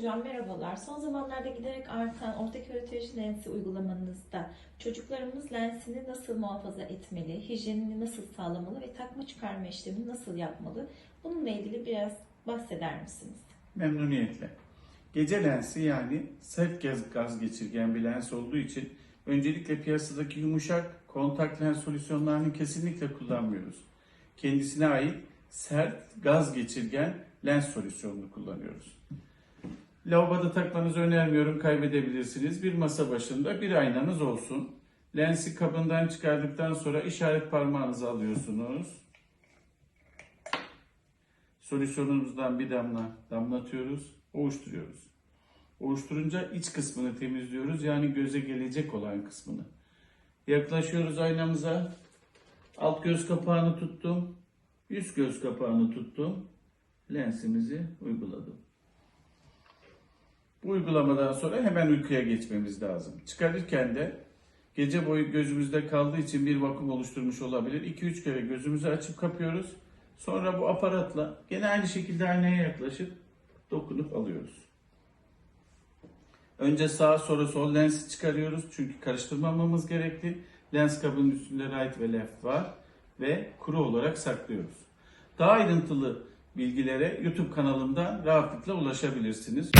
Merhabalar. Son zamanlarda giderek artan orta keratoloji lensi uygulamanızda çocuklarımız lensini nasıl muhafaza etmeli, hijyenini nasıl sağlamalı ve takma çıkarma işlemini nasıl yapmalı? Bununla ilgili biraz bahseder misiniz? Memnuniyetle. Gece lensi yani sert gaz, gaz geçirgen bir lens olduğu için öncelikle piyasadaki yumuşak kontak lens solüsyonlarını kesinlikle kullanmıyoruz. Kendisine ait sert gaz geçirgen lens solüsyonunu kullanıyoruz. Lavaboda takmanızı önermiyorum kaybedebilirsiniz. Bir masa başında bir aynanız olsun. Lensi kabından çıkardıktan sonra işaret parmağınızı alıyorsunuz. Solüsyonumuzdan bir damla damlatıyoruz, ovuşturuyoruz. Ovuşturunca iç kısmını temizliyoruz yani göze gelecek olan kısmını. Yaklaşıyoruz aynamıza. Alt göz kapağını tuttum. Üst göz kapağını tuttum. Lensimizi uyguladım. Bu uygulamadan sonra hemen uykuya geçmemiz lazım. Çıkarırken de gece boyu gözümüzde kaldığı için bir vakum oluşturmuş olabilir. 2-3 kere gözümüzü açıp kapıyoruz. Sonra bu aparatla gene aynı şekilde aynaya yaklaşıp dokunup alıyoruz. Önce sağ sonra sol lensi çıkarıyoruz çünkü karıştırmamamız gerekli. Lens kabının üstünde right ve left var ve kuru olarak saklıyoruz. Daha ayrıntılı bilgilere YouTube kanalımdan rahatlıkla ulaşabilirsiniz.